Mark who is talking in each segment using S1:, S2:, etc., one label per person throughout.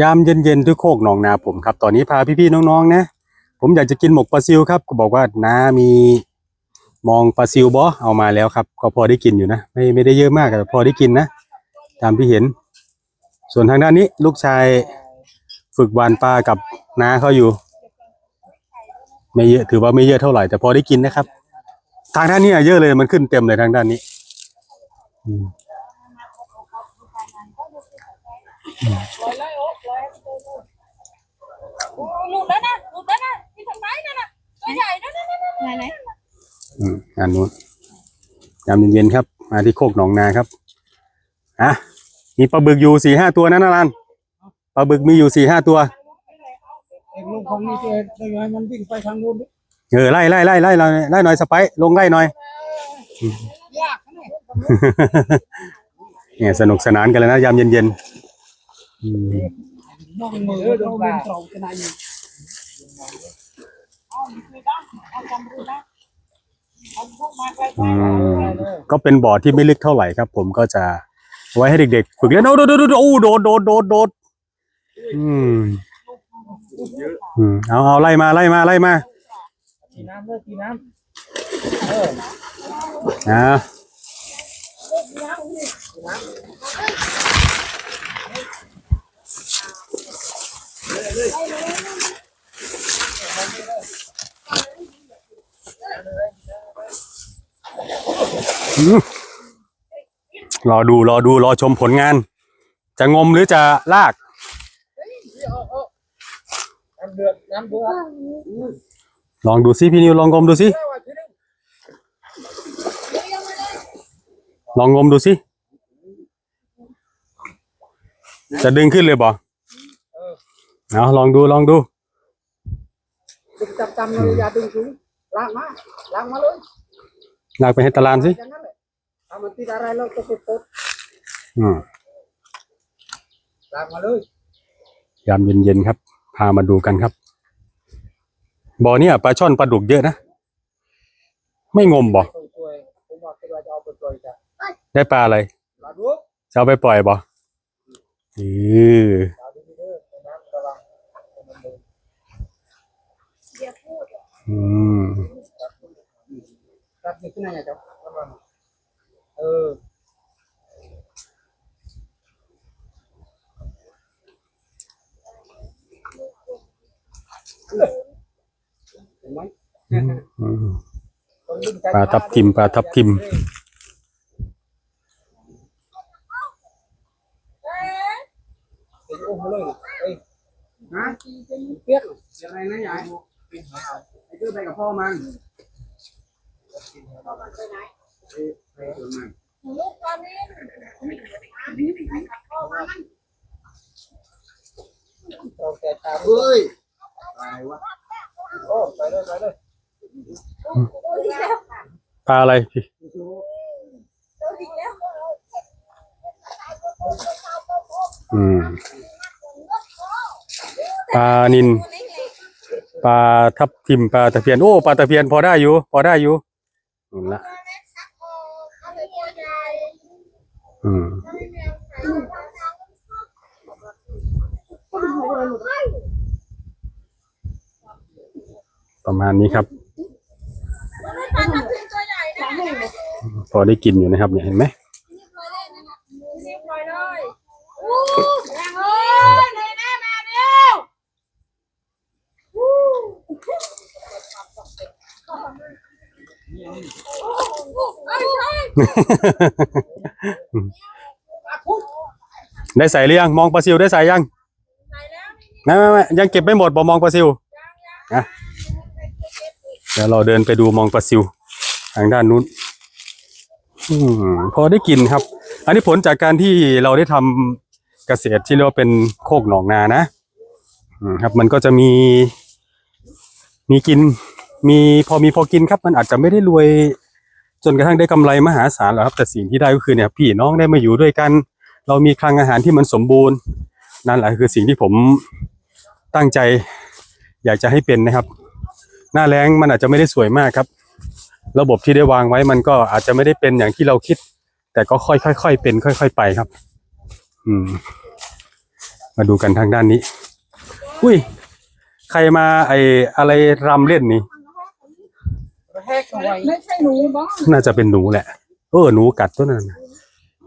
S1: ยามเย็นๆที่โคกหนองนาผมครับ ตอนนี้พาพี่ๆน้องๆนะ ผมอยากจะกินหมกปลาซิวครับ ก็บอกว่าน้ามีมองปลาซิวบอเอามาแล้วครับ ก็พอได้กินอยู่นะ ไม่ไม่ได้เยอะมากแต่พอได้กินนะ ตามที่เห็น ส่วนทางด้านนี้ลูกชายฝึกวานปลากับน้าเขาอยู่ ไม่เยอะถือว่าไม่เยอะเท่าไหร่แต่พอได้กินนะครับ ทางด้านนี้เยอะเลยมันขึ้นเต็มเลยทางด้านนี้อืม
S2: โอ้หลุดแล้วนะหลุดแล้วนะที่ทางไหนนั่นน่ะตัวใหญ่นั่นนั่นนั่นไหนไหน
S1: อืม งานนู้นยามเย็นๆครับ มาที่โคกหนองนาครับอะมีปลาบึกอยู่สี่ห้าตัวนะนารันปลาบึกมีอยู่สี่ห้าตัว
S3: เองลุงของนี่เจได้ไงมันวิ่งไปทางนู้นดิ
S1: เออไล่ไล่ไล่ไล่ไล่ไล่หน่อยสไปร์ลงไล่หน่อย
S3: ยากนะเนี่ย
S1: เนี่ยสนุกสนานกันเลยนะยามเย็นๆอืม
S3: มองมือเราเป็นเตาขนาดนี้
S1: อืมก็เป็นบ่อที่ไม่ลึกเท่าไหร่ครับ ผมก็จะไว้ให้เด็กๆฝึกเล่นโอ้โดดโดดโดดโอ้โดดโดดโดดโดดอืมอืมเอาเอาไล่มาไล่มาไล่มา
S3: กินน้ำเลยกินน้
S1: อ่าอืม รอดูรอดูรอชมผลงาน จะงมหรือจะลาก ลองดูซิพี่นิวลองงมดูซิลองงมดูซิจะดึงขึ้นเลยบ่เอาลองดูลองดู
S3: ดึงจับจำเลยอย่าดึงสูงลากมาลากมาเลย
S1: ลากไปให้ตารางสิ
S3: อย่างนั้นแหละถ้ามันติดอะไรเราจะไปปลด
S1: อืม
S3: ลากมาเลย
S1: ยามเย็นๆครับ พามาดูกันครับ บ่อเนี่ยปลาช่อนปลาดุกเยอะนะ ไม่งมบ่
S3: ช่วยๆผมว่าคิดว่าจะเอาไปปล่อยจ้ะ
S1: ได้ปลาอะไร
S3: ลาดู
S1: จะเอาไปปล่อยบ่เออ
S3: ลาดูดีเด้อน้ำระวัง
S1: อืม
S3: รับดีขึ้นไหนเจ้าเออ
S1: ปลาทับทิมปลาทับทิม
S3: เดี๋ยวอุ้มเลยเอ้ยฮะเปียกยังไงนะยายไปกับพ่อมัน ไปกับมัน
S2: ลูกตอนนี้
S3: เราแต่ตาเฮ้ยไปวะโอ้ไปเลยไปเลย
S1: ปลาอะไรพี่อืมปลานินปลาทับทิมปลาตะเพียนโอ้ปลาตะเพียนพอได้อยู่ พอได้อยู่ นั่นละอืมประมาณนี้ครับ
S2: ปลาทับทิมตัวใหญ่นะเรียบ
S1: พอได้กินอยู่นะครับเนี่ยเห็นไหม
S2: ร้อยเลยอู้แรงเลยเลยแน่มาเร็วเฮ้ยเฮ้ย
S1: ได้ใส่หรือยังมองปลาซิวได้ใส่ยัง
S2: ใส่แล้ว
S1: ไม่ไม่ไม่ยังเก็บไม่หมดบอมองปลาซิวอะเดี๋ยวเราเดินไปดูมองปลาซิว ทางด้านนู้นอพอได้กินครับ อันนี้ผลจากการที่เราได้ทำเกษตรที่เรียกว่าเป็นโคกหนองนานะครับ มันก็จะมี มีกิน มีพอมีพอกินครับ มันอาจจะไม่ได้รวย จนกระทั่งได้กำไรมหาศาลหรอกครับแต่สิ่งที่ได้ก็คือเนี่ยพี่น้องได้มาอยู่ด้วยกัน เรามีคลังอาหารที่มันสมบูรณ์นั่นแหละคือสิ่งที่ผมตั้งใจ อยากจะให้เป็นนะครับ หน้าแรงมันอาจจะไม่ได้สวยมากครับ ระบบที่ได้วางไว้มันก็อาจจะไม่ได้เป็นอย่างที่เราคิด แต่ก็ค่อยๆค่อยๆเป็น ค่อย ๆ ไปครับ อืม มาดูกันทางด้านนี้ อุ้ย ใครมาไออะไรรำเล่นนี่
S3: แหกเอาไว้
S2: ไม่ใช่หนูบ้าง
S1: น่าจะเป็นหนูแหละ เออหนูกัดตัวนั้นน่ะ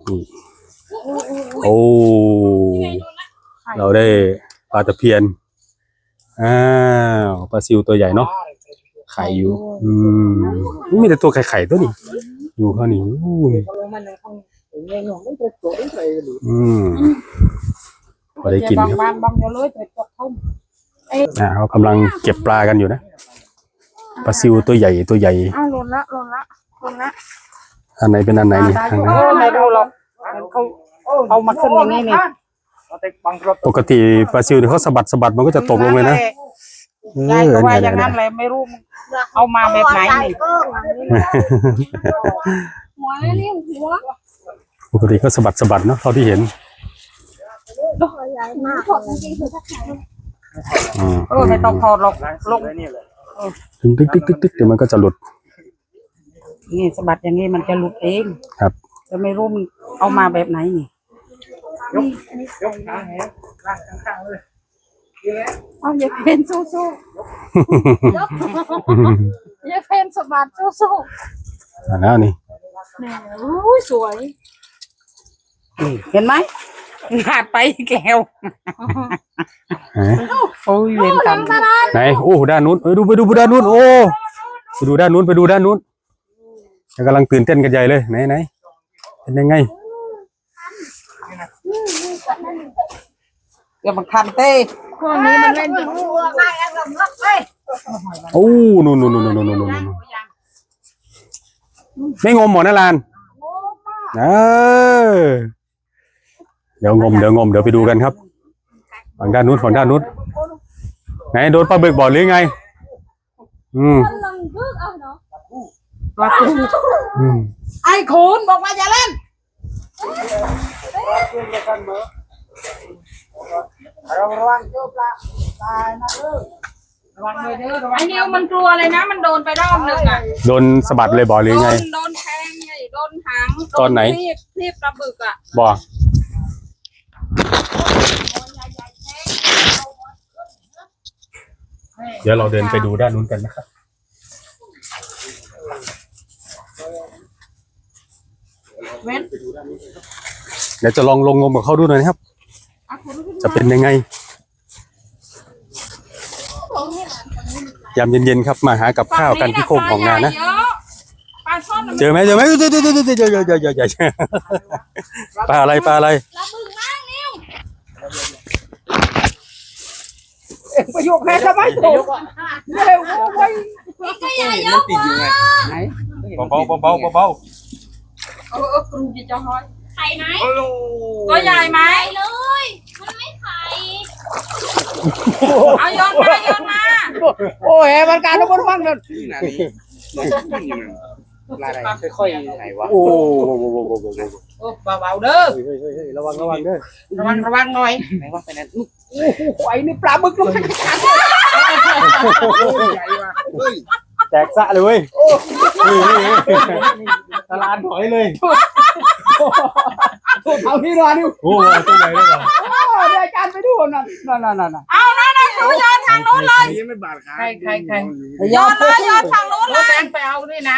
S1: นี่โอ้เราได้ปลาตะเพียนอ้าวปลาซิวตัวใหญ่เนาะไข่อยู่ อืมนี่มีแต่ตัวไข่ไข่ๆตัวนี้ดูเขานี่อู้ย
S3: เขาลงมาในห้องเงี้ยหนุ่มไม่ตัวตัวไม่เลยหรือ
S1: อืมพอได้กินครับ
S3: บางบางอยู่เลยแต่ตัวทุ่ม
S1: อ่าเขากำลังเก็บปลากันอยู่นะ ปลาซิวตัวใหญ่ตัวใหญ่
S2: อ้าวหล่นละหล่นละหล่นละ
S1: อันไหนเป็นอันไหนนี่ทางไหน
S3: โอ้ไม่รู้หรอกเขาเอามาขึ้นอย่างนี้นี่
S1: ปกติปลาซิวเนี่ยเขาสะบัดสะบัดมันก็จะตกลงเลยนะเออยา
S3: ยก็ว่า
S1: เนี่
S3: อย่างนั้น
S1: ย
S3: เลยไม่รู้เอามาแบบไหนนี่
S2: หัวนี่หัว
S1: ปกติก็สะบัดสะบัดเนาะเท่าที่เห็น
S2: ใหญ่มากถอดจริงๆคือถ้าแข็ง
S1: อืม
S3: เออไม่ต้องถอดหรอกลง
S1: ตึ๊กตึ๊กตึ๊กตึ๊กตึ๊กเดี๋ยวมันก็จะหลุด
S3: นี่สะบัดอย่างนี้มันจะหลุดเอง
S1: ครับ
S3: จะไม่รู้มันเอามาแบบไหนนี่
S2: เอาอย่าเพนสู้สู้อย่าเพนสะบัดสู้สู้
S1: อ่าแล้วนี่
S2: เนี่ยอุ้ยสวย
S3: เห็นไหม ขาดไปแก้ว
S1: ไหน
S3: โอ้ยเวรกรรม
S1: ไหนโอ้ด้านนู้นเอ้ยดูไปดูไปด้านนู้นโอ้ไปดูด้านนู้นไปดูด้านนู้นแล้วกำลังตื่นเต้นกันใหญ่เลยไหนไหนเป็นยังไง
S3: เดี๋ยวมันคันเต้
S2: พวกนี้มันเล่น
S1: โอ้นู่นนู่นนู่นนู่นนู่นนู่นนู่นไม่งมหมอนะลานเออ เดี๋ยวงมเดี๋ยวงมเดี๋ยวไปดูกันครับฝั่งด้านนู้นฝั่งด้านนู้นไหนโดนปลาบึกบ่อหรือไง อืม
S3: ปลาทู
S1: อืม
S3: ไอ้คุณบอกว่าอย่าเล่นระวังเจ้าปลาตายนะเด้อระวังเลยเด้อระวั
S2: ไอ้
S3: ง
S2: นิวมันกลัวเลยนะ มันโดนไปรอบหนึ่งอะ
S1: โดนสะบัดเลยบ่อหรือ
S2: โด
S1: ไง
S2: นโดนแทงไงโดนหาง
S1: ตอนไหน
S2: โดรีบรีบปลาบึกอะ
S1: บ่อ เดี๋ยวเราเดินไปดูด้านนู้นกันนะครับ
S2: เว้น
S1: เดี๋ยวจะลองลงงมกับเขาดูหน่อยนะครับจะเป็นยังไงยามเย็นๆครับ มาหากับข้าวกันที่โคกของนานะ
S2: ปลาช่อน
S1: เจอไหมเจอไหมเจอเจอเจอเจอเจอเจอเจอเจอเจอเจอปลาอะไรปลาอะไร
S2: ปลาบึกมากนิว
S3: ประโยคแม่ทำไมถูกเร็วไว้
S2: นี่ก็ใหญ่เยอะ
S3: ไหน
S1: เบาเบาเบาเบา
S2: เออเออกรูจะจะห้อยไข่ไหมตัวใหญ่ไหมเลยมันไม่ไข่เอาโยนมาโยนมา
S3: โอ้ยมันการระบฟังเลย
S4: ค่อยๆไหนวะ
S1: โอ้
S3: โอ้เบาๆเด้อ
S1: เฮ้ยเฮ้ยเฮ้ยระวังระวังเด้อ
S3: ระวังระวังหน่อย
S4: ไหนวะไปนั่น
S3: โอ้โหไอ้นี่ปลาบึกลงไปขาด
S1: แตกสะเลยเว้ยตลาดถอยเลย
S3: เอาที่รอดิ
S1: โอ้ตัวใหญ่เลยเหรอ
S3: โอ้รายการไปดูนั่นนั่นนั่นนั่น
S2: เอานะนะครูโยนทางนู้นเลย
S4: ยังไม่บาดขา
S3: ใครใครใคร
S2: โยนเลยโยนทางนู้น เลย
S3: แบงไปเอาด้วยนะ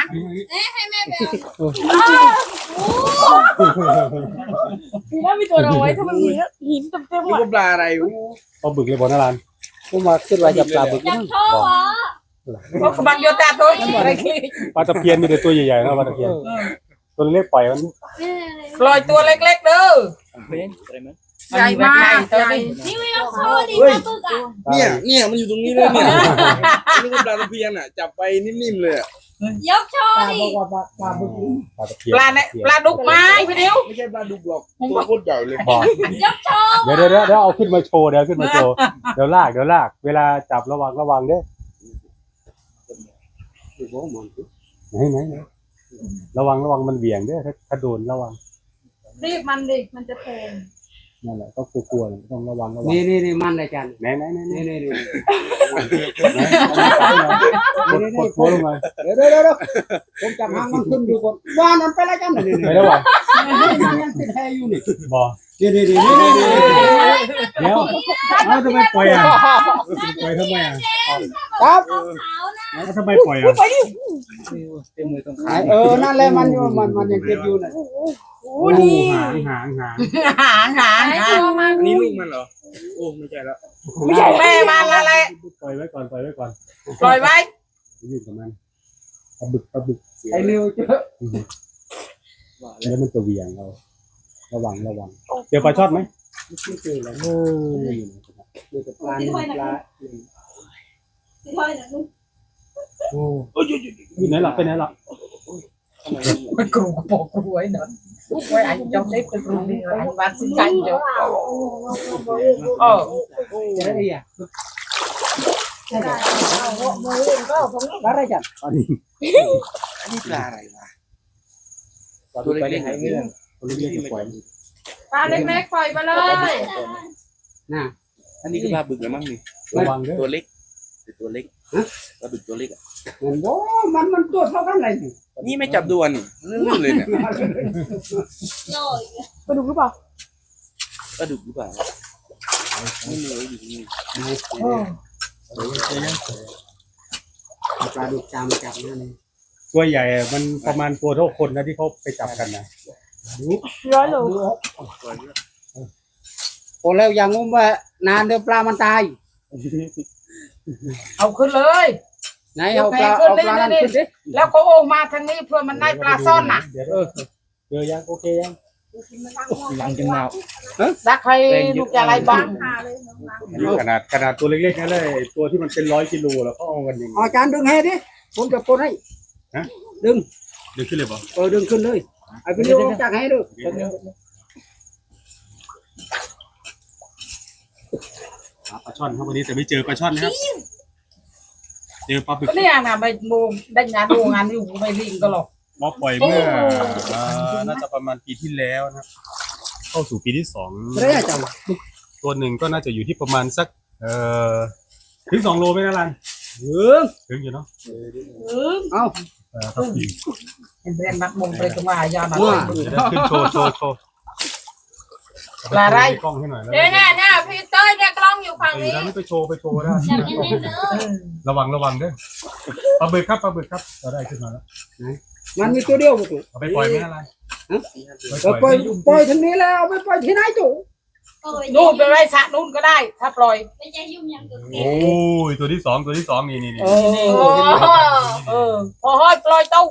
S2: เอ๊ะให้แม่ไปเอาแล้วมีตัวเราไว้ถ้ามันมีหินเต็มๆ
S4: นี่
S2: อะ
S4: ก็ปลาอะไรวะ
S1: เอาบึกเลยบอลนาลาน
S3: ผมมาขึ้นมาจับปลาบึก
S2: อยากโชว์อะ
S3: เพราะบังโยตาตัวอะไร
S1: ปลาตะเพียนมีแต่ตัวใหญ่ๆนะปลาตะเพียนตัวเล็กปล่อยมัน
S3: ปล่อยตัวเล็กๆเด้อ
S4: อะไรมั้ย
S3: ใหญ่มากใหญ่
S2: นี่ไม่เอาโชว์ดิปลาบึกอะ
S4: เนี่ย เนี่ย มันอยู่ตรงนี้เลยเนี่ยนี่ก็ปลาตะเพียนอะ จับไปนิ่มๆเลยอะ
S2: ยกโชว์ดิ
S3: ปลาปลาบึก
S1: ปลาตะเพียน
S3: ปลาเนี่ยปลาดุกไม้พี่ดิว
S4: ไม่ใช่ปลาดุกหรอก ตัวโคตรใหญ่เลย
S1: บอก
S2: ยกโชว์
S1: เดี๋ยวเดี๋ยวเดี๋ยวเดี๋ยวเอาขึ้นมาโชว์เดี๋ยวขึ้นมาโชว์เดี๋ยวลากเดี๋ยวลาก เวลาจับระวังระวังเด้อไหนไหนไหนระวังระวังมันเบี่ยงเด้อถ้าถ้าโดนระวัง
S2: รีบมันดิมันจะแทง
S1: นั่นแหละก็กลัวๆต้องระวังระวัง
S3: นี่นี่นี่มันเลยจัน
S1: ไหนไหนไหนไหน
S3: นี่นี่นี่
S1: กดกดหัวลงมา
S3: เดี๋ยวเดี๋ยวเดี๋ยวผมจับหางมันขึ้นดูก่อนว่ามันไปแล้วจันนี่
S1: ไปแล้ววะ
S3: มันยังติดแหอยู่นี่
S1: บอ เดี๋ยวเดี๋ยวเดี๋ยวเดี๋ยวเดี๋ยวเดี๋ยวเอ้าทำไมปล่อยอะปล่อยทำไมอะ
S3: ครับ
S1: เอ้าทำไมปล่อยอะ
S3: เต็มเลยตรงขาเออนั่นแหละมันอยู่มันมันยังเก็บอยู่น่ะ
S1: โอ้หางหางหาง
S2: หางหาง
S5: หา
S2: ง
S4: อันนี้ลูกมันเหรอโอ้ไม่ใช่แล้ว
S2: ไม่ใช่แม่มันอะไร
S1: ปล่อยไว้ก่อนปล่อยไว้ก่อน
S2: ปล่อยไว้
S1: อยู่กับมันปลาบึกปลาบึก
S3: ไอ้เร็วเจอ
S1: แล้วมันจะเวี่ยงเรา ระวังระวังเดี๋ยวปลาช็อตไหม
S3: ไม่เจอแล้ว
S1: โอ้ย
S3: เดี๋ยวกับปลาหนึ่งปลา
S1: โอ้อยู่ไหนหลับไปไหนหลับ
S2: ไปกรูกระโปรงกรูไว้เนอะไว้อันจอมเล็กไปกรูนี่อันวางสินใจเดี๋ยวเออ
S3: จะได้อะอะไรจัด
S1: อันนี้
S4: อันนี้ปลาอะไรวะ
S1: ปลาบึกไปได้ไหนเนี่ยคนเรียกปล่อย
S2: ปลาเล็กๆปล่อยไปเลย
S3: น่ะ
S4: อันนี้ก็ปลาบึกแล้วมั้งนี่
S1: ระวังเด้อ
S4: ตัวเล็กแต่ตัวเล็กปลาบึกตัวเล็กอะ
S3: มันโอ้มันมันตัวเท่ากันเลยนี่
S4: นี่ไม่จับดวนลื่นๆเลยเนี่ย
S5: ปลาดุกหรือเปล่า
S4: ปลาดุกหรือเปล่าไม่เหลืออยู่นี่
S3: ปลาดุกจามจับนั่นเอง
S1: ตัวใหญ่อะมันประมาณตัวเท่าคนนะที่เขาไปจับกันนะ
S5: ร้อยโล
S3: โอ้แล้วอย่างงุ้มว่านานเดี๋ยวปลามันตาย
S2: เอาขึ้นเลย
S3: ไหนเอาปลาเอาปลานั้นขึ้นดิ
S2: แล้วก็โอ่งมาทางนี้เพื่อมันได้ปลาซ่อนน่ะ
S1: เดี๋ยวเออเจอยังโอเคยัง
S3: หลังจังหนาว
S2: รักใครลูกจะอะไรบ้าง
S1: ขนาดขนาดตัวเล็กๆนั่นเลยตัวที่มันเป็นร้อยกิโลแล้วก็เอากันอย่างนี้
S3: อาจารย์ดึงให้ดิผมจะปนให้
S1: ฮะ
S3: ดึง
S1: เดี๋ยวขึ้นเลยป่ะ
S3: เออดึงขึ้นเลย ไอ้พี่เลี้ยงจากให้ดู
S1: ปลาช่อนครับวันนี้แต่ไม่เจอปลาช่อนนะครับ เจอปลาบึก
S2: ก็เนี่ยนะใบโมงได้งานโรงงานอยู่ไม่ลิงก็หรอก
S1: มาปล่อยเมื่อเอ่อน่าจะประมาณปีที่แล้วนะครับ เข้าสู่ปีที่สอง
S3: เรียกจัง
S1: ตัวหนึ่งก็น่าจะอยู่ที่ประมาณสัก เอ่อถึงสองโลไหมนะรัน
S3: เออ
S1: ถึงอยู่เนาะ
S3: เอา
S1: เออ ครับพี่
S2: เห็นเรียนนักมงไปก็มายามา
S3: ว่า
S1: เดี๋ยวได้ขึ้นโชว์โชว์โชว์
S2: ปลาอะไร
S1: กล้องให้หน่อยแล้ว
S5: เนี่ยเนี่ยเนี่ยพี่เต้ยเนี่ยกล้องอยู่ฝั่ง
S1: เออ
S5: นี้
S1: แล้วนี่ไปโชว์ไปโชว์ได้
S5: จับแน่นๆเลย
S1: ระวังระวังเด้อปลาบึกครับปลาบึกครับเราได้ขึ้นมาแล้ว
S3: มันมีตัวเดียวบุตร
S1: เอาไปปล่อยไหมอะไร
S3: เราปล่อยปล่อยทางนี้แล้วเอาไปปล่อยที่ไหนจู่
S5: โอ้ย
S2: นู่นไปไว้สระนู่นก็ได้ ถ้าปล่อย
S5: ไม่ใช่ยุ่งยังตัว
S1: โอ้ยตัวที่สองตัวที่สองนี่นี่นี่
S3: เออ
S2: นี่
S5: โอ้
S2: เออ พอห้อยปล่อยตู้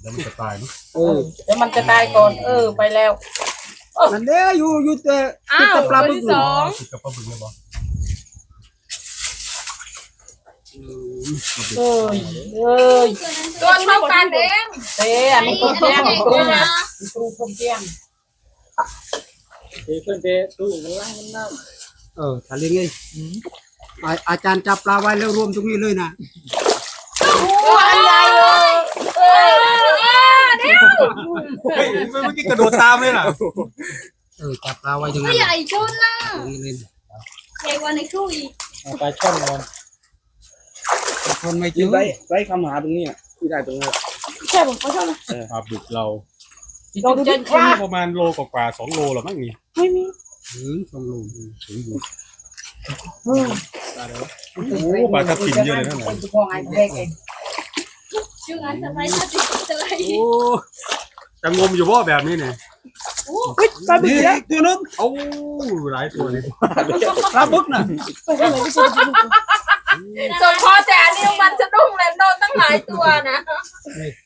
S1: เดี๋ยวมันจะตายเนอะ
S3: เออ
S2: เดี๋ยวมันจะตายก่อน เออ ไปแล้ว
S3: นั่นเด้ออยู่อยู่แต่
S5: อ้าว
S3: ติดกับปลา
S5: ตัว
S3: บึก
S5: ที่สอง
S1: ติดกับปลาบึกเลยบอ
S2: เอ้ยเอ้ย
S5: ตัวเท่ากันเอง
S2: เต้อันนี้ค
S5: อั
S2: น
S5: น
S2: เตี้ย
S5: นี้
S2: ง
S5: ใหญ่
S2: ค
S5: ก
S2: รู
S5: ว่า
S2: นะ
S5: นะ
S2: ครูคนเตี้ยง
S3: เออทะเลไงอาอาจารย์จับปลาไว้แล้วรวมตรงนี้เลยนะ
S2: ตัวอันใหญ่เลย
S5: เออเดี๋ยว
S1: เฮ้ยเมื่อกี้กระโดดตามเลยน่ะ
S3: เออจับปลาไว้ตรง
S5: ตัว
S3: นั้น
S5: ใหญ่ชนนะ
S3: ตรงนี้เลย
S5: ใหญ่กว่าในครูอีก
S3: ปลาช่อนนอนคนไม่
S4: ยื
S3: จื
S4: น
S3: ด
S4: ไล่ไล่คำหาตรงนี้อะที่ได้ตรงนี้
S5: ใช่ผมเขาชอบนะ
S1: ปลาบึกเรา
S2: เราดูดิค
S1: นี่
S2: รับ
S1: ประมาณโลกว่าๆสองโลหรอมั้งนี่
S5: ไม่มี
S3: ถึงสองลูก
S1: ถึงอยู่โอ้ปลาทับทิมเยอะเลยนั่นแหละ
S2: เป็นของไอ้เด็กเอง
S5: ชื่ออันสบายน่าจะสบาย
S1: โอ้จะงมอยู่ว่าแบบนี้เนี่ย
S5: ปลาบึก
S3: นี่
S5: แล้ว
S3: ตัวนึง
S1: โอ้หลายตัวเลย
S3: ปลาบึกน่ะ
S5: สมพอแต่อันนี้มันสะดุ้งเลยโดนตั้งหลายตัวนะ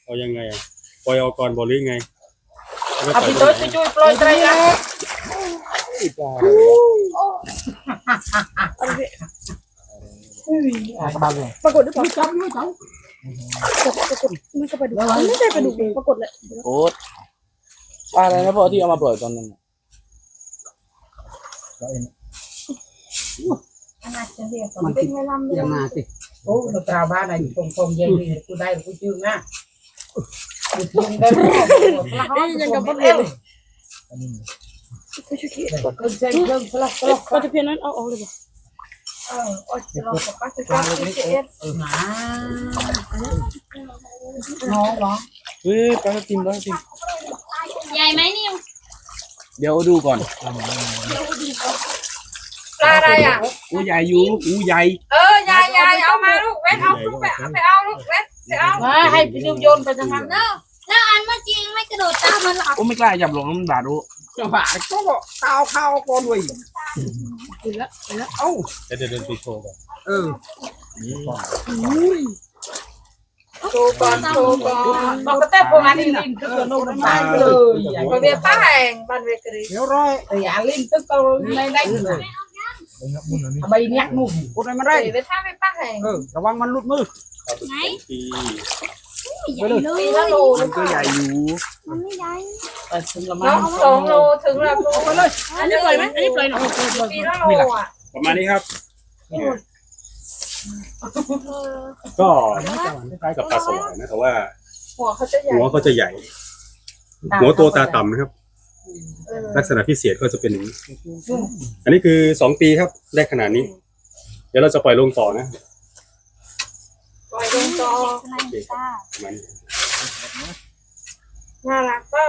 S1: เอายังไงอะปล่อยเอาก่อนบอลหรือไง
S2: เอาพี่ตัวช่วยปล่อยไตรนะ
S5: ปรากฏหรือเปล่าจับด้วยจับปรากฏไม่ใช่ปลาดุกไม่ใช่ปลาดุกปรากฏเลย
S4: โอ๊ตปลาอะไรนะพ่อที่เอามาปล่อยตอนนั้น
S3: มันติดยังมาสิด
S2: โอ้เราตราบ้านอะไหนตรงตรงเย็นนี่กูได้กูจืดนะกูจืดได้ยังกับมันเอว ก็จเริ่มสลับสลับ
S5: ปลาตะเพียนนั้นเอาออกเลยป่เออโอ้ยเราปลาตะเพียนเอ็ด
S2: มาน้องเหรอ
S4: เฮ้ยปลาติมปลาทับทิม
S5: ใหญ่ไหมนิว
S4: เดี๋ยวดูก่อน
S5: ปลาอะไรอะ
S4: อูใหญ่อยู่อูใหญ่
S5: เออยายยายเอามาลูกเว้นเอาลูกไปเอาไปเอาลูกเว้นไปเอา
S2: มาให้พี่นิวโยนไปทางนั้น
S6: แล้วแล้วอันเมื่อกี้ไม่กระโดดตามมันหรอก
S4: อูไม่กล้าจับหลงมันบาดอู
S3: จังหวะก็บอกข้าวข้าวก่อนเว้ย
S1: เดี๋ยวเดินไปโชว์ก่อน
S3: เออ
S5: โชว์ก่อนโชว์ก่อนบอกกระแตพวกอันนี้ลินตึกโน่นมาเลยพอเบียร์ป้าแหงบ้านเวกรี
S3: เดี๋ยวร้อย
S5: แต่อย่าลินตึกเอาในได้ใบเนี้ยนุ่ม
S3: กดอะไรมาได้
S5: ไปท่าไม่ป้าแหง
S3: เออระวังมันหลุดมือ
S6: ไหน
S1: ที่
S6: ใหญ่เลย
S5: ปีละโล
S4: มันก็ใหญ่อยู่
S6: มันไม่ใหญ่
S5: น้องสองโลถึงแล้วโลไปเลย
S2: อันนี้ปล่อยไหมอันนี้ปล่อยหน่อย
S5: ปีละโลอะ
S1: ประมาณนี้ครับ
S6: เออ
S1: ก็คล้ายๆกับปลาสวายนะแต่ว่า
S5: หัวเขาจะใหญ่
S1: หัวเขาจะใหญ่ หัวโตตาต่ำนะครับลักษณะพิเศษก็จะเป็นอย่างนี้ อันนี้คือสองปีครับได้ขนาดนี้ เดี๋ยวเราจะปล่อยลงต่อนะ
S5: ปล่อยลงจอ
S6: อะไรตา
S1: ประมาณนี้
S5: น่ารักเปล่า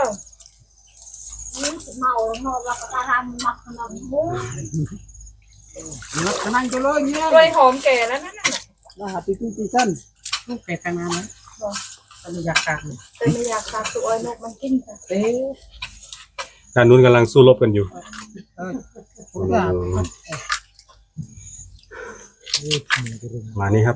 S6: นี่เมาเมาแล้วก็ตาทำมักขนมมู
S3: นักนั่งจะเลยเนี่ย
S5: กล้วยหอมแก่แล้วนั่นน่ะ
S3: รหัสตีตู้ตีสั้น
S2: ลูกแกทางนั้นนะอันนี้อยากตัก
S5: แต่ไม่อยากตัดตัวไอ้นกมันกินค่ะ
S2: เอ๊ะ
S1: ด้านนู้นกำลังสู้รบกันอยู่
S3: มา
S1: นี้ครับ